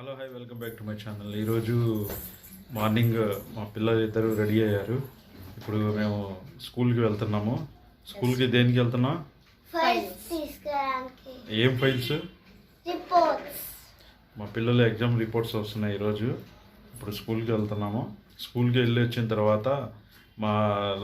Hello hi welcome back to my channel ఈరోజు morning మా పిల్లలు ఇద్దరు రెడీ అయ్యారు. ఇప్పుడు మేము స్కూల్కి వెళ్తున్నాము. స్కూల్కి దేనికి వెళ్తున్నాం ఏం ఫైల్స్ మా పిల్లలు ఎగ్జామ్ రిపోర్ట్స్ వస్తున్నాయి ఈరోజు ఇప్పుడు స్కూల్కి వెళ్తున్నాము. స్కూల్కి వెళ్ళి వచ్చిన తర్వాత మా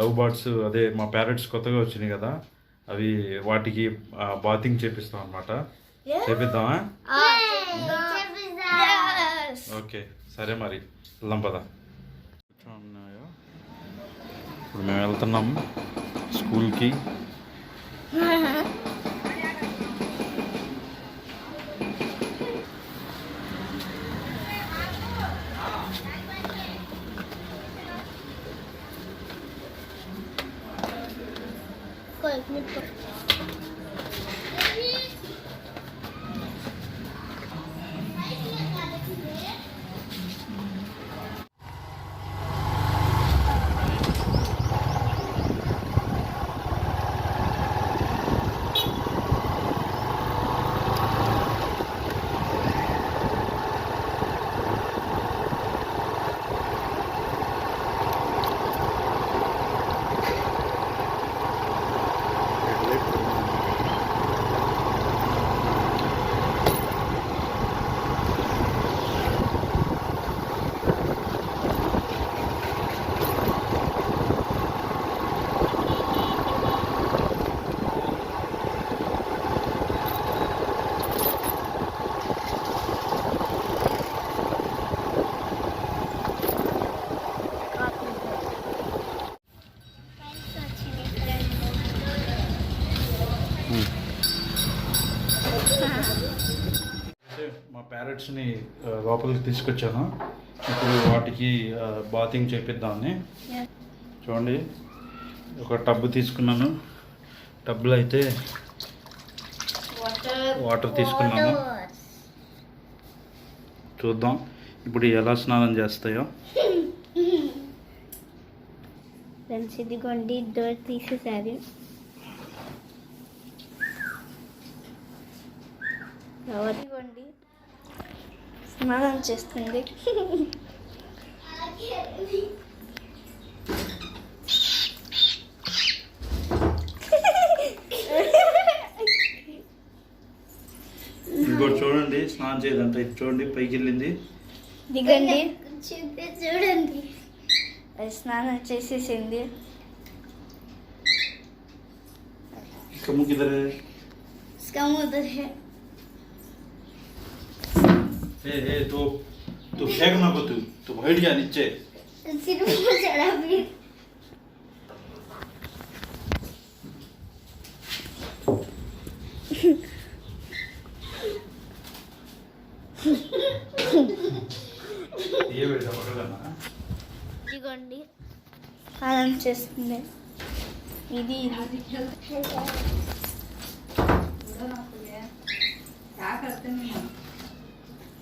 లవ్ బర్డ్స్ అదే మా పేరెంట్స్ కొత్తగా వచ్చినాయి కదా అవి వాటికి బాతింగ్ చేపిస్తాం అనమాట చేపిద్దామా? ఓకే సరే మరి వెళ్దాం పద ఉన్నాయో ఇప్పుడు మేము వెళ్తున్నాము స్కూల్కి అయితే ఆ, లోపలికి తీసుకొచ్చాను. ఇప్పుడు వాటికి బాతింగ్ చేపిద్దామని. చూడండి ఒక టబ్ తీసుకున్నాను. టబ్లో అయితే వాటర్. తీసుకున్నాను. చూద్దాం ఇప్పుడు ఎలా స్నానం చేస్తాయో. ఫ్రెండ్స్ ఇదిగోండి డోర్ తీసేసారు. ఎవరిగోండి స్నానం చేస్తుంది. ఇంకోటి చూడండి స్నానం చేయదంట ఇది చూడండి పైకి వెళ్ళింది. దిగండి. చూడండి. అది స్నానం చేసేసింది. ఇంకా ముగ్గిదరే సముద్ర ఏ ఏ तो तो फेंक ना को तू तू बैठ जा नीचे సినిమా చడాలి ये बेटा पकड़ लेना ఇదిగోండి స్నానం చేస్తుంది ఇది ఇది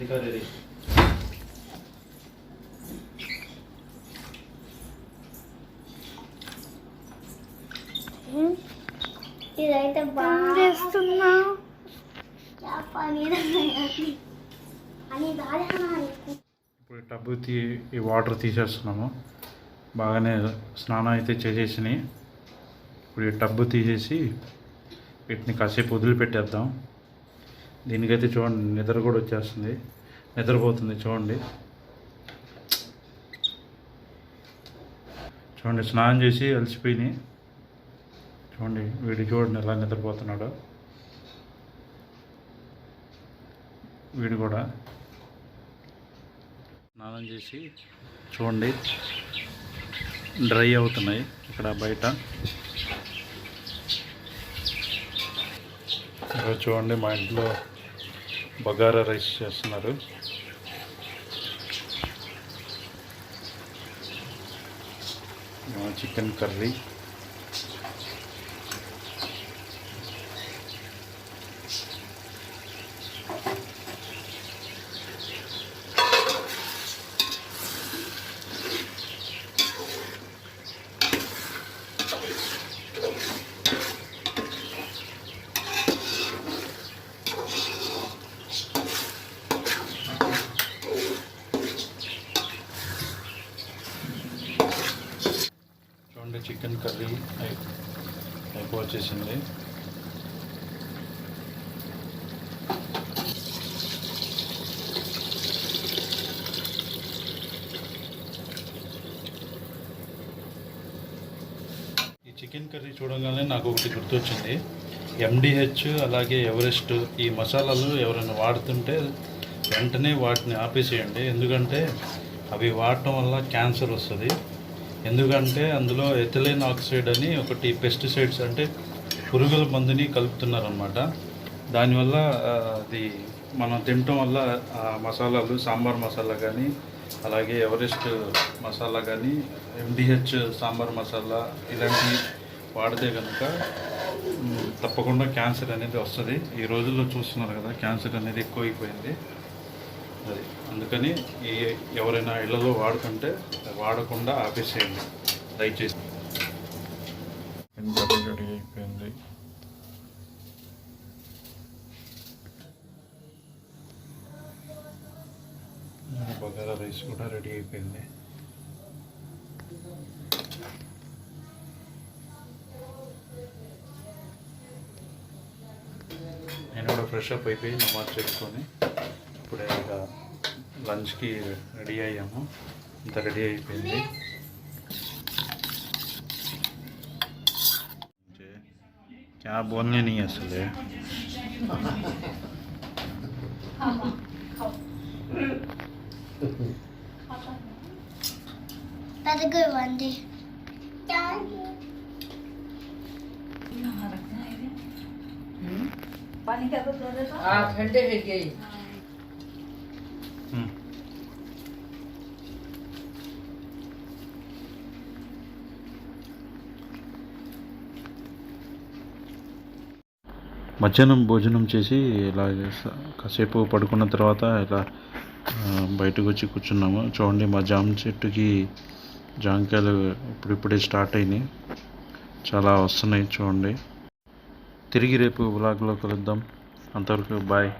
రికవరీ రేట్ ఇప్పుడు టబ్బు తీ ఈ వాటర్ తీసేస్తున్నాము. బాగానే స్నానం అయితే చేసేసినాయి. ఇప్పుడు ఈ టబ్బు తీసేసి వీటిని కాసేపు వదిలిపెట్టేద్దాం. దీనికైతే చూడండి నిద్ర కూడా వచ్చేస్తుంది. నిద్రపోతుంది చూడండి. చూడండి స్నానం చేసి అలసిపోయినాయి చూడండి వీడు చూడండి ఎలా నిద్రపోతున్నాడు. వీడు కూడా స్నానం చేసి చూడండి డ్రై అవుతున్నాయి ఇక్కడ బయట. చూడండి మా ఇంట్లో బగారా రైస్ చేస్తున్నారు. చికెన్ కర్రీ చూడండి చికెన్ కర్రీ అయి- ఈ చికెన్ కర్రీ చూడగానే నాకు ఒకటి గుర్తొచ్చింది. ఎండిహెచ్ అలాగే ఎవరెస్ట్ ఈ మసాలాలు ఎవరైనా వాడుతుంటే వెంటనే వాటిని ఆపేసేయండి. ఎందుకంటే అవి వాడటం వల్ల క్యాన్సర్ వస్తుంది. ఎందుకంటే అందులో ఎథిలైన్ ఆక్సైడ్ అని ఒకటి పెస్టిసైడ్స్ అంటే పురుగుల మందుని కలుపుతున్నారనమాట దానివల్ల అది మనం తినటం వల్ల ఆ మసాలాలు సాంబార్ మసాలా కానీ అలాగే ఎవరెస్ట్ మసాలా కానీ ఎండిహెచ్ సాంబార్ మసాలా ఇలాంటివి వాడితే కనుక తప్పకుండా క్యాన్సర్ అనేది వస్తుంది. ఈ రోజుల్లో చూస్తున్నారు కదా క్యాన్సర్ అనేది ఎక్కువైపోయింది. అది. అందుకని ఈ ఎవరైనా ఇళ్ళలో వాడుకుంటే వాడకుండా ఆపేసేయండి. దయచేసి. అయిపోయింది. బగారా రైస్ కూడా రెడీ అయిపోయింది. నేను కూడా ఫ్రెష్ అప్ అయిపోయి నమాజ్ చేసుకొని ఇప్పుడే ఇక లంచ్కి రెడీ అయ్యాము ఇంత రెడీ అయిపోయింది क्या बोलने नहीं है असल That's a good one, dude. हाँ ठंडे है गई మధ్యాహ్నం భోజనం చేసి ఇలా కాసేపు పడుకున్న తర్వాత ఇలా బయటకు వచ్చి కూర్చున్నాము. చూడండి మా జామ చెట్టుకి జామకాయలు ఇప్పుడిప్పుడే స్టార్ట్ అయినాయి. చాలా వస్తున్నాయి చూడండి. తిరిగి రేపు వ్లాగ్లో కలుద్దాం. అంతవరకు బాయ్.